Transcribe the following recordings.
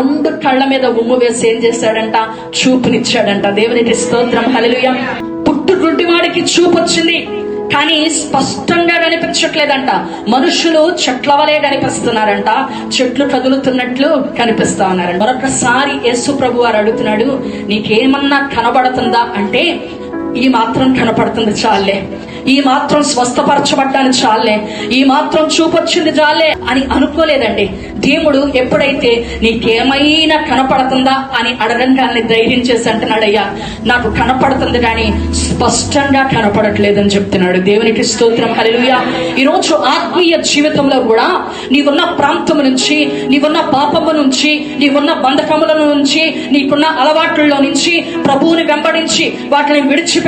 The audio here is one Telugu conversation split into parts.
రెండు కళ్ళ మీద ఉమ్ము వేసి ఏం చేశాడంట? చూపునిచ్చాడంట. దేవునికి స్తోత్రం. హలలుయ పుట్టు వాడికి చూపు వచ్చింది. కానీ స్పష్టంగా కనిపించట్లేదంట. మనుషులు చెట్ల వలె కనిపిస్తున్నారంట. చెట్లు కదులుతున్నట్లు కనిపిస్తా ఉన్నారంట. మరొకసారి యేసు ప్రభు వారు అడుగుతున్నాడు నీకేమన్నా కనబడుతుందా? అంటే ఈ మాత్రం కనపడుతుంది చాలే. ఈ మాత్రం స్వస్థపరచబడ్డాను చాలే. ఈ మాత్రం చూపొచ్చింది చాలే అని అనుకోలేదండి. దేవుడు ఎప్పుడైతే నీకేమైనా కనపడుతుందా అని అడగంగానే ధైర్యం చేసి అంటున్నాడయ్యా నాకు కనపడుతుంది కానీ స్పష్టంగా కనపడట్లేదని చెప్తున్నాడు. దేవునికి స్తోత్రం. హల్లెలూయా. ఈరోజు ఆత్మీయ జీవితంలో కూడా నీవున్న ప్రాంతం నుంచి నీవున్న పాపము నుంచి నీవున్న బంధకముల నుంచి నీకున్న అలవాట్లలో నుంచి ప్రభువుని వెంబడించి వాటిని విడిచిపెట్టి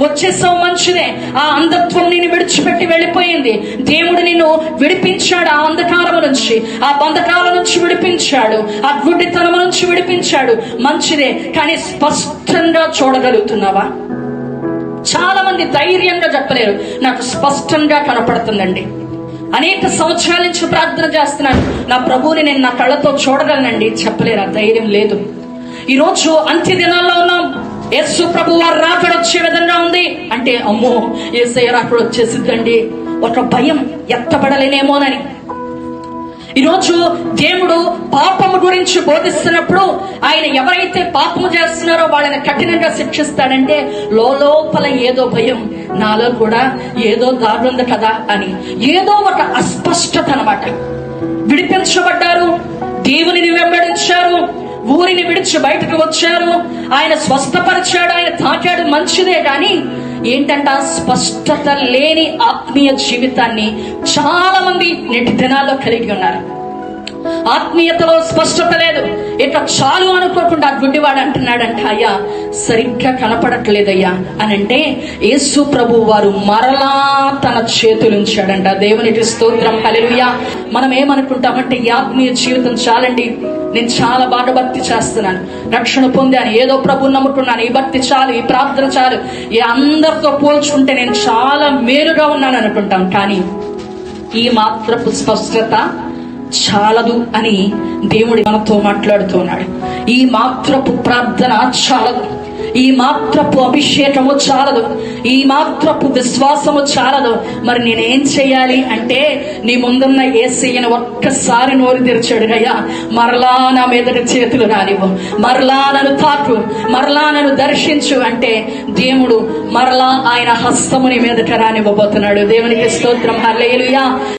వచ్చేసావు మంచిదే ఆ అంధత్వం నేను విడిచిపెట్టి వెళ్ళిపోయింది. దేవుడు నిన్ను విడిపించాడు ఆ అంధకారం నుంచి. ఆ బంధకాల నుంచి విడిపించాడు. ఆ గుడ్డితనం నుంచి విడిపించాడు మంచిదే కానీ స్పష్టంగా చూడగలుగుతున్నావా? చాలా మంది ధైర్యంగా చెప్పలేరు. నాకు స్పష్టంగా కనపడుతుందండి. అనేక సంవత్సరాల నుంచి ప్రార్థన చేస్తున్నాను. నా ప్రభువుని నేను నా కళ్ళతో చూడగలనండి. చెప్పలేరు. ఆ ధైర్యం లేదు. ఈరోజు అంత్య దినాల్లో ఉన్నాం. యేసు ప్రభు వారు రాకడ వచ్చే విధంగా ఉంది. అంటే అమ్మో ఏసయ్య రాకడ వచ్చేసిద్దండి. ఒక భయం ఎత్తబడలేనేమోనని. ఈరోజు దేవుడు పాపము గురించి బోధిస్తున్నప్పుడు ఆయన ఎవరైతే పాపము చేస్తున్నారో వాళ్ళని కఠినంగా శిక్షిస్తాడంటే లోపల ఏదో భయం నాలో కూడా ఏదో దారుంది కదా అని. ఏదో ఒక అస్పష్టత అనమాట విడిపించబడ్డారు దేవునిని వెంబడించారు ఊరిని విడిచి బయటకు వచ్చారు ఆయన స్వస్థపరిచాడు ఆయన తాకాడు మంచిదే కానీ ఏంటంట స్పష్టత లేని ఆత్మీయ జీవితాన్ని చాలా మంది నేటి దినాల్లో కలిగి ఉన్నారు. ఆత్మీయతలో స్పష్టత లేదు. ఇక చాలు అనుకోకుండా గుడ్డివాడు అంటున్నాడంట అయ్యా సరిగ్గా కనపడట్లేదయ్యా అని అంటే యేసు ప్రభు వారు మరలా తన చేతులుంచాడంట. దేవునికి స్తోత్రం హల్లెలూయా. మనం ఏమనుకుంటామంటే ఈ ఆత్మీయ జీవితం చాలండి నేను చాలా బాగా భక్తి చేస్తున్నాను. రక్షణ పొందాను ఏదో ప్రభు నమ్ముకున్నాను. ఈ భక్తి చాలు ఈ ప్రార్థన చాలు. ఈ అందరితో పోల్చుకుంటే నేను చాలా మేలుగా ఉన్నాను అనుకుంటాం. కానీ ఈ మాత్రపు స్పష్టత చాలదు అని దేవుడి మనతో మాట్లాడుతున్నాడు. ఈ మాత్రపు ప్రార్థన చాలదు. ఈ మాత్రపు అభిషేకము చాలదు. ఈ మాత్రపు విశ్వాసము చాలదు. మరి నేనేం చేయాలి అంటే నీ ముందున్న ఏసీయను ఒక్కసారి నోరు తెరిచాడు అయ్యా మరలా నా మీదటి చేతులు రానివ్వు. మరలా నన్ను తాకు. మరలా నన్ను దర్శించు అంటే దేవుడు మరలా ఆయన హస్తముని మీదట రానివ్వబోతున్నాడు. దేవునికి స్తోత్రం. హర్లేలుయా